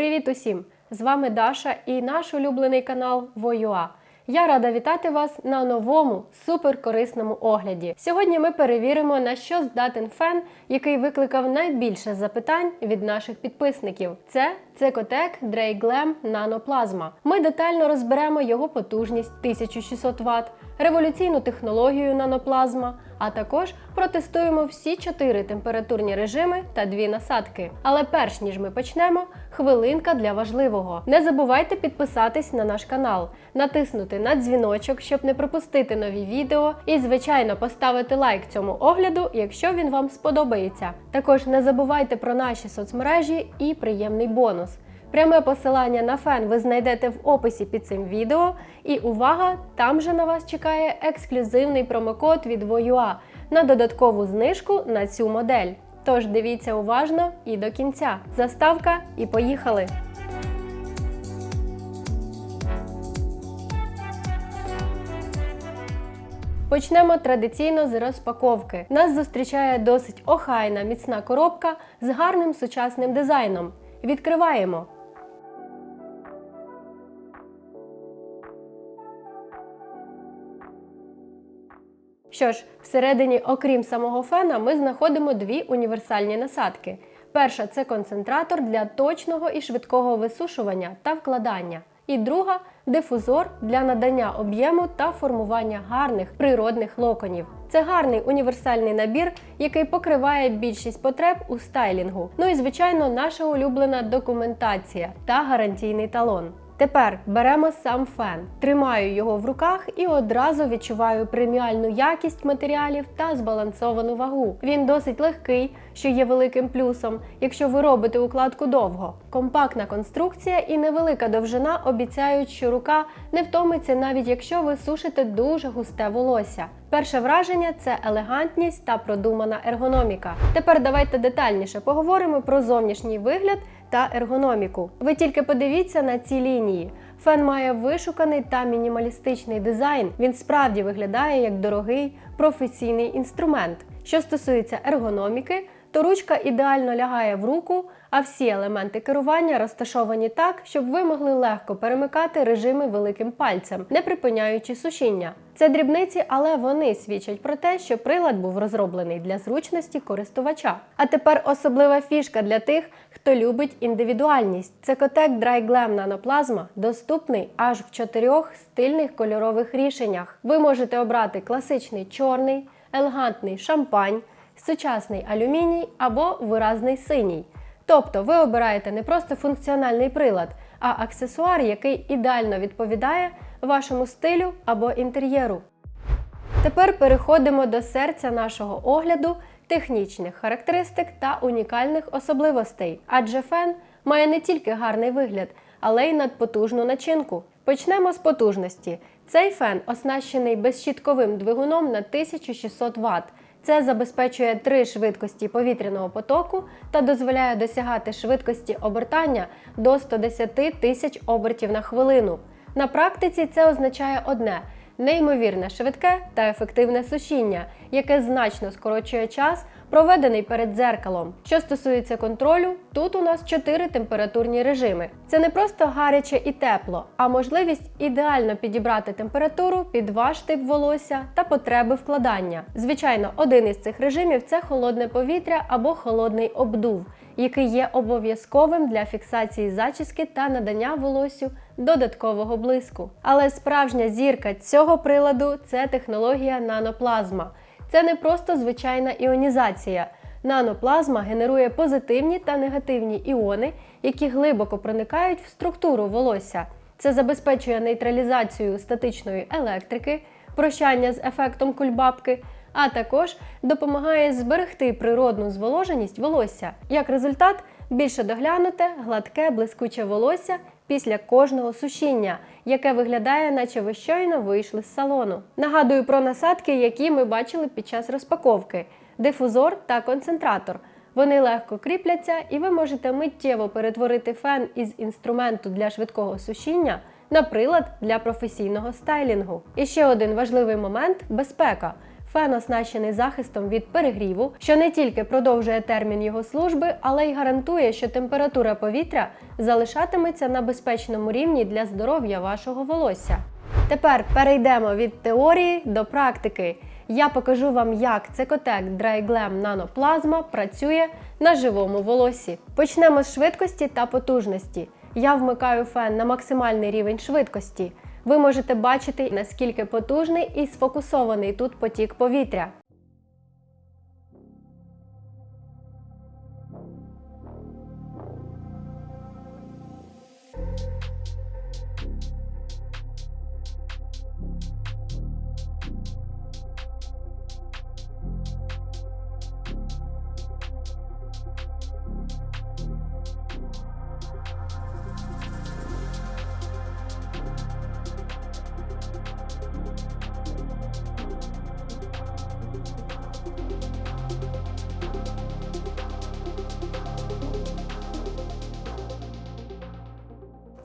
Привіт усім! З вами Даша і наш улюблений канал Воюа. Я рада вітати вас на новому суперкорисному огляді. Сьогодні ми перевіримо, на що здатен фен, який викликав найбільше запитань від наших підписників. Це Цекотек Drayglem Nanoplazma. Ми детально розберемо його потужність 1600 Вт, революційну технологію наноплазма, а також протестуємо всі чотири температурні режими та дві насадки. Але перш ніж ми почнемо, хвилинка для важливого. Не забувайте підписатись на наш канал, натиснути на дзвіночок, щоб не пропустити нові відео, і, звичайно, поставити лайк цьому огляду, якщо він вам сподобається. Також не забувайте про наші соцмережі і приємний бонус. Пряме посилання на фен ви знайдете в описі під цим відео. І увага! Там же на вас чекає ексклюзивний промокод від Voyua на додаткову знижку на цю модель. Тож дивіться уважно і до кінця. Заставка і поїхали! Почнемо традиційно з розпаковки. Нас зустрічає досить охайна міцна коробка з гарним сучасним дизайном. Відкриваємо. Що ж, всередині, окрім самого фена, ми знаходимо дві універсальні насадки. Перша це концентратор для точного і швидкого висушування та вкладання. І друга дифузор для надання об'єму та формування гарних природних локонів. Це гарний універсальний набір, який покриває більшість потреб у стайлінгу. Ну і звичайно, наша улюблена документація та гарантійний талон. Тепер беремо сам фен, тримаю його в руках і одразу відчуваю преміальну якість матеріалів та збалансовану вагу. Він досить легкий, що є великим плюсом, якщо ви робите укладку довго. Компактна конструкція і невелика довжина обіцяють, що рука не втомиться, навіть якщо ви сушите дуже густе волосся. Перше враження це елегантність та продумана ергономіка. Тепер давайте детальніше поговоримо про зовнішній вигляд та ергономіку. Ви тільки подивіться на ці лінії. Фен має вишуканий та мінімалістичний дизайн. Він справді виглядає як дорогий професійний інструмент. Що стосується ергономіки, то ручка ідеально лягає в руку, а всі елементи керування розташовані так, щоб ви могли легко перемикати режими великим пальцем, не припиняючи сушіння. Це дрібниці, але вони свідчать про те, що прилад був розроблений для зручності користувача. А тепер особлива фішка для тих, хто любить індивідуальність. Цекотек Dry Glam Nanoplazma доступний аж в чотирьох стильних кольорових рішеннях. Ви можете обрати класичний чорний, елегантний шампань сучасний алюміній або виразний синій. Тобто ви обираєте не просто функціональний прилад, а аксесуар, який ідеально відповідає вашому стилю або інтер'єру. Тепер переходимо до серця нашого огляду технічних характеристик та унікальних особливостей, адже фен має не тільки гарний вигляд, але й надпотужну начинку. Почнемо з потужності. Цей фен оснащений безщітковим двигуном на 1600 Вт. Це забезпечує три швидкості повітряного потоку та дозволяє досягати швидкості обертання до 110 тисяч обертів на хвилину. На практиці це означає одне неймовірне швидке та ефективне сушіння, яке значно скорочує час, проведений перед дзеркалом. Що стосується контролю, тут у нас чотири температурні режими. Це не просто гаряче і тепло, а можливість ідеально підібрати температуру під ваш тип волосся та потреби вкладання. Звичайно, один із цих режимів це холодне повітря або холодний обдув, який є обов'язковим для фіксації зачіски та надання волосю додаткового блиску. Але справжня зірка цього приладу це технологія наноплазма. Це не просто звичайна іонізація. Наноплазма генерує позитивні та негативні іони, які глибоко проникають в структуру волосся. Це забезпечує нейтралізацію статичної електрики, прощання з ефектом кульбабки, а також допомагає зберегти природну зволоженість волосся. Як результат, більше доглянуте, гладке, блискуче волосся після кожного сушіння, яке виглядає, наче ви щойно вийшли з салону. Нагадую про насадки, які ми бачили під час розпаковки: дифузор та концентратор. Вони легко кріпляться, і ви можете миттєво перетворити фен із інструменту для швидкого сушіння на прилад для професійного стайлінгу. І ще один важливий момент безпека. Фен оснащений захистом від перегріву, що не тільки продовжує термін його служби, але й гарантує, що температура повітря залишатиметься на безпечному рівні для здоров'я вашого волосся. Тепер перейдемо від теорії до практики. Я покажу вам, як цекотек Dry Glam Nano Plasma працює на живому волосі. Почнемо з швидкості та потужності. Я вмикаю фен на максимальний рівень швидкості. Ви можете бачити, наскільки потужний і сфокусований тут потік повітря.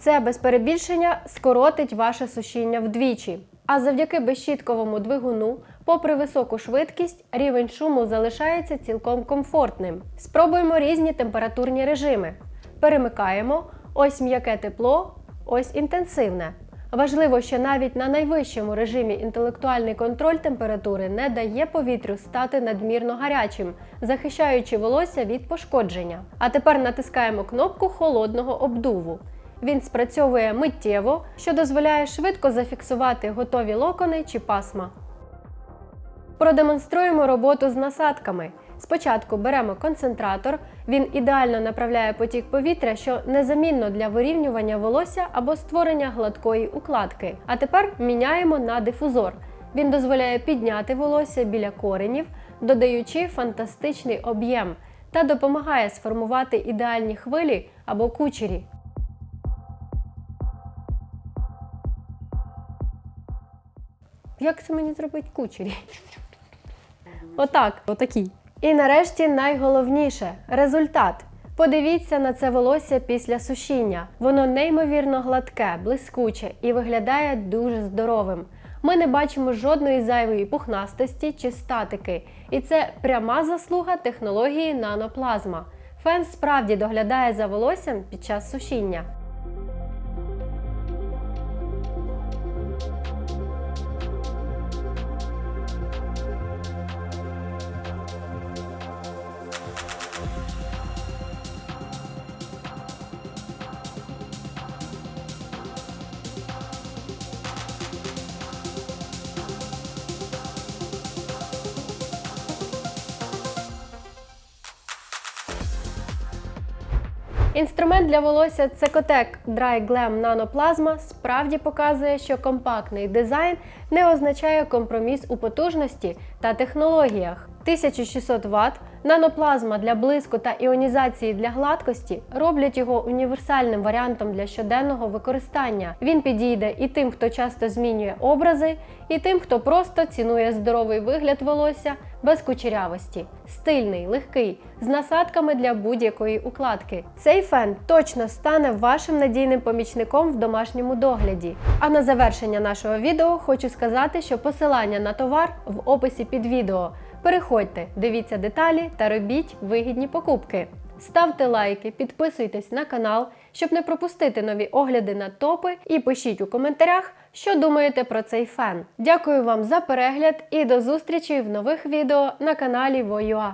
Це без перебільшення скоротить ваше сушіння вдвічі. А завдяки безщітковому двигуну, попри високу швидкість, рівень шуму залишається цілком комфортним. Спробуємо різні температурні режими. Перемикаємо ось м'яке тепло, ось інтенсивне. Важливо, що навіть на найвищому режимі інтелектуальний контроль температури не дає повітрю стати надмірно гарячим, захищаючи волосся від пошкодження. А тепер натискаємо кнопку холодного обдуву. Він спрацьовує миттєво, що дозволяє швидко зафіксувати готові локони чи пасма. Продемонструємо роботу з насадками. Спочатку беремо концентратор, він ідеально направляє потік повітря, що незамінно для вирівнювання волосся або створення гладкої укладки. А тепер міняємо на дифузор. Він дозволяє підняти волосся біля коренів, додаючи фантастичний об'єм та допомагає сформувати ідеальні хвилі або кучері. Як це мені зробити кучері? Отак, отакий. І нарешті найголовніше результат. Подивіться на це волосся після сушіння. Воно неймовірно гладке, блискуче і виглядає дуже здоровим. Ми не бачимо жодної зайвої пухнастості чи статики. І це пряма заслуга технології наноплазма. Фен справді доглядає за волоссям під час сушіння. Інструмент для волосся Cecotec Dry Glam Nanoplasma справді показує, що компактний дизайн не означає компроміс у потужності та технологіях. 1600 Вт, наноплазма для блиску та іонізації для гладкості роблять його універсальним варіантом для щоденного використання. Він підійде і тим, хто часто змінює образи, і тим, хто просто цінує здоровий вигляд волосся без кучерявості, стильний, легкий, з насадками для будь-якої укладки. Цей фен точно стане вашим надійним помічником в домашньому догляді. А на завершення нашого відео хочу сказати, що посилання на товар в описі під відео. Переходьте, дивіться деталі та робіть вигідні покупки. Ставте лайки, підписуйтесь на канал, щоб не пропустити нові огляди на топи, і пишіть у коментарях, що думаєте про цей фен. Дякую вам за перегляд і до зустрічі в нових відео на каналі Воюа.